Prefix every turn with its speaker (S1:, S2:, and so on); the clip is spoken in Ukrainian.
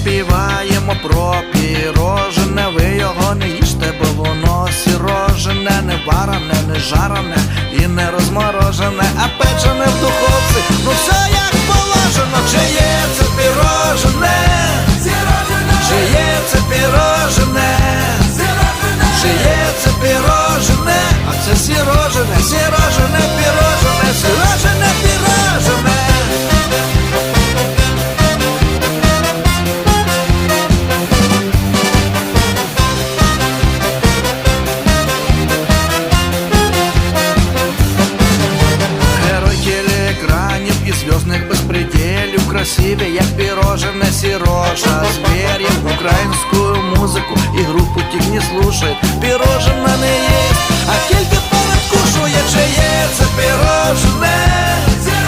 S1: співаємо про пірожене, ви його не їжте, бо воно сірожене, не варене, не жарене і не розморожене, а печене в духовці, ну все як положено, чи є це пірожене, чи є це пірожене, чи є це пірожене, а це сірожене, сірожене пірожене. Телеекранів беспределю Красивее, як пірожене сірожа Звір'я украинскую музыку и группу тих не слушает